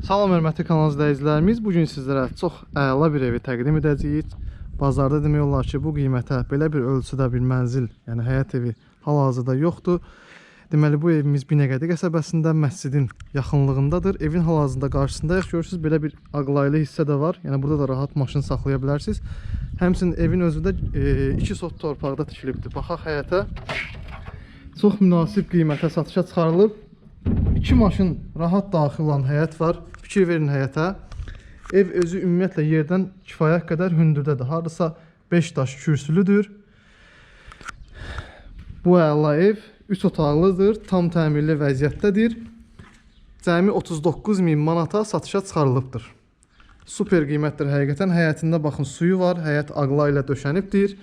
Salam hörmətli kanal izləyicilərimiz. Bu gün sizlərə çox bir evi təqdim edəcəyik. Bazarda demək olar ki, bu qiymətə belə bir ölçüdə bir mənzil, yəni həyət evi hal-hazırda yoxdur. Deməli bu evimiz Binəqədi qəsəbəsində məscidin yaxınlığındadır. Evin hal-hazırda qarşısındayıq. Görürsüz belə bir ağlaylı hissə də var. Yəni burada da rahat maşın saxlaya bilərsiniz. Həmçinin evin özü də 2 sot torpaqda tikilibdir. Baxaq həyətə. Çox münasib qiymətə satışa çıxarılıb. İki maşın rahat daxil olan həyət var. Fikir verin həyətə. Ev özü ümumiyyətlə yerdən kifayət qədər hündürdədir. Hardasa 5 daş kürsülüdür. Bu əla ev 3 otaqlıdır, tam təmirli vəziyyətdədir. Cəmi 39 min manata satışa çıxarılıbdır. Super qiymətdir həqiqətən. Həyətində baxın suyu var, həyət ağla ilə döşənibdir.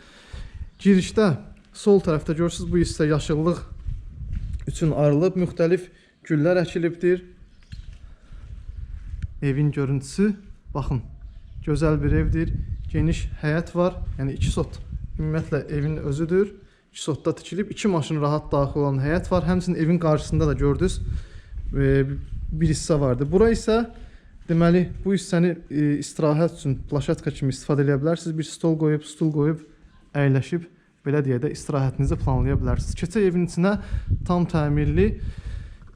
Girişdə sol tərəfdə görürsüz bu hissə yaşıllıq üçün ayrılıb müxtəlif güllər əkilibdir. Evin görüntüsü baxın gözəl bir evdir. Geniş həyət var. Yəni 2 sot ümumiyyətlə evin özüdür. 2 sotda tikilib 2 maşın rahat daxil olan həyət var. Həmçinin evin qarşısında da gördünüz e, bir hissə vardı. Bura isə deməli bu hissəni e, istirahət üçün plaşatka kimi istifadə edə bilərsiniz. Bir stol qoyub, stul qoyub əyləşib belə deyə də istirahətinizi planlaya bilərsiniz. Keçək evin içinə tam təmirli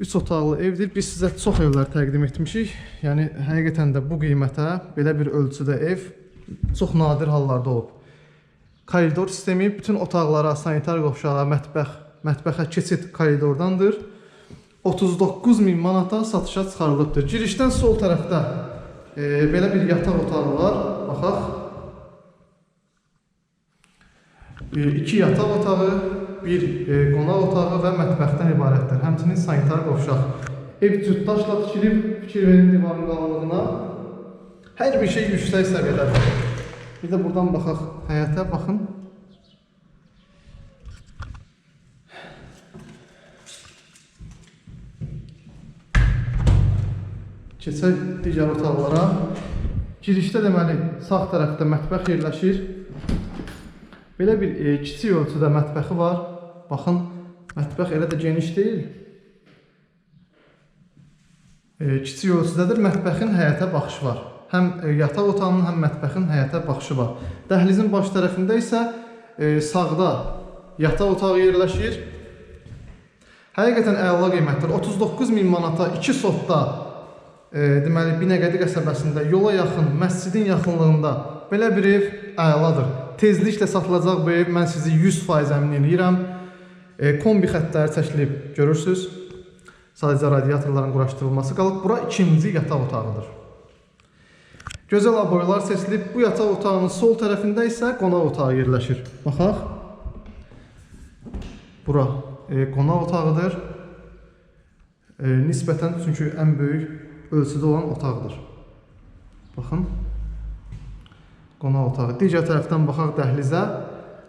3 otaqlı evdir. Biz sizə çox evlər təqdim etmişik. Yəni həqiqətən də bu qiymətə belə bir ölçüdə ev çox nadir hallarda olub. Koridor sistemi bütün otaqlara, sanitar qovşağa, mətbəx, mətbəxə keçid koridordandır. 39 min manata satışa çıxarılıbdır. Girişdən sol tərəfdə e, belə bir yataq otağı var. Baxaq. E, iki yataq otağı, bir e, qonaq otağı və mətbəxdən ibarətdir. Həmçinin sanitar qovşaq. Ev cütdaşla tikilib, fikir verin divarın qalınlığına. Hər bir şey yüksək səviyyədədir. Bir də buradan baxaq həyətə, baxın. Keçək digər otaqlara. Girişdə deməli sağ tərəfdə mətbəx yerləşir. Belə bir e, kiçik ölçüdə mətbəxi var. Baxın, mətbəx elə də geniş deyil. E, kiçik ölçüdədir. Mətbəxin həyətə baxışı var. Həm e, yataq otağının, həm mətbəxin həyətə baxışı var. Dəhlizin baş tərəfində isə e, sağda yataq otağı yerləşir. Həqiqətən əla qiymətdir. 39 min manata 2 sotda e, deməli Binəqədi qəsəbəsində yola yaxın, məscidin yaxınlığında belə bir ev əladır. Tezliklə satılacaq bu ev mən sizi 100% əmin edirəm. E, kombi xəttləri çəkilib görürsüz. Sadəcə radiatorların quraşdırılması qalıb. Bura ikinci yataq otağıdır. Gözəl aboylar seçilib. Bu yataq otağının sol tərəfində isə qonaq otağı yerləşir. Baxaq. Bura e, qonaq otağıdır. E, nisbətən çünki ən böyük ölçüdə olan otaqdır. Baxın. Qonaq otağı. Digər tərəfdən baxaq dəhlizə.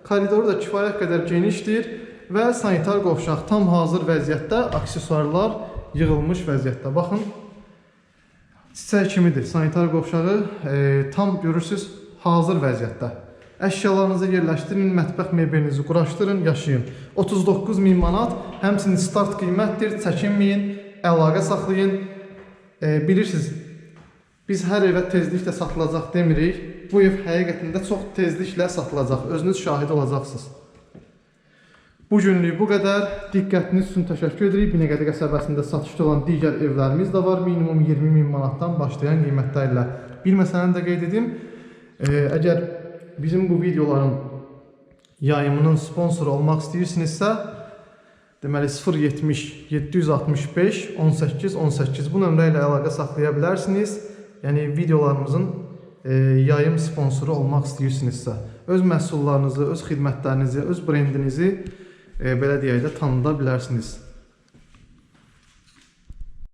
Koridoru da kifayət qədər genişdir və sanitar qovşaq tam hazır vəziyyətdə, aksesuarlar yığılmış vəziyyətdə. Baxın. Çiçək kimidir. Sanitar qovşağı e, tam görürsüz hazır vəziyyətdə. Əşyalarınızı yerləşdirin, mətbəx mebelinizi quraşdırın, yaşayın. 39 min manat, həmçinin start qiymətdir, çəkinməyin, əlaqə saxlayın. E, bilirsiniz, biz hər evə tezliklə satılacaq demirik. Bu ev həqiqətən də çox tezliklə satılacaq. Özünüz şahid olacaqsınız. Bu günlük bu qədər. Diqqətiniz üçün təşəkkür edirik. Binəqədi qəsəbəsində satışda olan digər evlərimiz də var. Minimum 20 min manatdan başlayan qiymətlərlə. Bir məsələni də qeyd edim. E, əgər bizim bu videoların yayımının sponsoru olmaq istəyirsinizsə, deməli 070 765 18 18 bu nömrə ilə əlaqə saxlaya bilərsiniz. Yəni videolarımızın e, yayım sponsoru olmaq istəyirsinizsə, öz məhsullarınızı, öz xidmətlərinizi, öz brendinizi e, belə